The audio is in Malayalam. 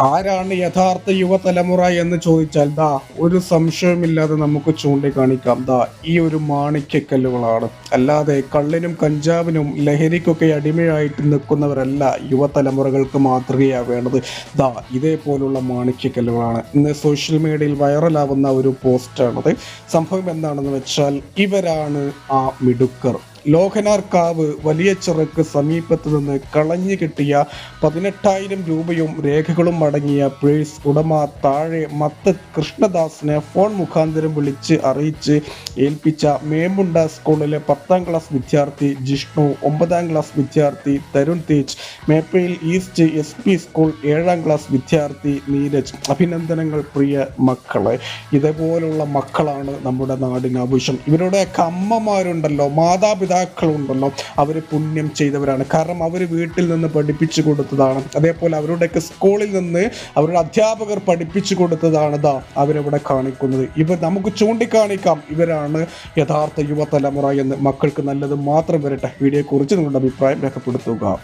ആരാണ് യഥാർത്ഥ യുവതലമുറ എന്ന് ചോദിച്ചാൽ ദാ ഒരു സംശയമില്ലാതെ നമുക്ക് ചൂണ്ടിക്കാണിക്കാം. ദാ ഈ ഒരു മാണിക്യക്കല്ലുകളാണ്. അല്ലാതെ കള്ളിനും കഞ്ചാവിനും ലഹരിക്കൊക്കെ അടിമയായിട്ട് നിൽക്കുന്നവരല്ല യുവതലമുറകൾക്ക് മാതൃകയാവേണ്ടത് ദാ ഇതേപോലുള്ള മാണിക്യക്കല്ലുകളാണ്. ഇന്ന് സോഷ്യൽ മീഡിയയിൽ വൈറലാവുന്ന ഒരു പോസ്റ്റാണത്. സംഭവം എന്താണെന്ന് വെച്ചാൽ ഇവരാണ് ആ മിടുക്കർ. ലോഹനാർക്കാവ് വലിയ ചിറക്ക് സമീപത്ത് നിന്ന് കളഞ്ഞു കിട്ടിയ പതിനെട്ടായിരം രൂപയും രേഖകളും അടങ്ങിയ പേഴ്സ് ഉടമ താഴെ മത്ത് കൃഷ്ണദാസിനെ ഫോൺ മുഖാന്തരം വിളിച്ച് അറിയിച്ച് ഏൽപ്പിച്ച മേമുണ്ട സ്കൂളിലെ പത്താം ക്ലാസ് വിദ്യാർത്ഥി ജിഷ്ണു ഒമ്പതാം ക്ലാസ് വിദ്യാർത്ഥി Tarun Tej Meppayil east S P school ഏഴാം ക്ലാസ് വിദ്യാർത്ഥി നീരജ്. അഭിനന്ദനങ്ങൾ പ്രിയ മക്കളെ. ഇതേപോലുള്ള മക്കളാണ് നമ്മുടെ നാടിന് ആവശ്യം. ഇവരുടെയൊക്കെ അമ്മമാരുണ്ടല്ലോ മാതാപിതാക്കളുണ്ടല്ലോ. അവർ പുണ്യം ചെയ്തവരാണ്. കാരണം അവർ വീട്ടിൽ നിന്ന് പഠിപ്പിച്ചു കൊടുത്തതാണ്. അതേപോലെ അവരുടെയൊക്കെ സ്കൂളിൽ നിന്ന് അവരുടെ അധ്യാപകർ പഠിപ്പിച്ചു കൊടുത്തതാണ് ദാ അവരവിടെ കാണിക്കുന്നത്. ഇവർ നമുക്ക് ചൂണ്ടിക്കാണിക്കാം. ഇവരാണ് യഥാർത്ഥ യുവതലമുറ എന്ന് മക്കൾക്ക് നല്ലത് മാത്രം വരട്ടെ. വീഡിയോയെക്കുറിച്ച് നിങ്ങളുടെ അഭിപ്രായം രേഖപ്പെടുത്തുക.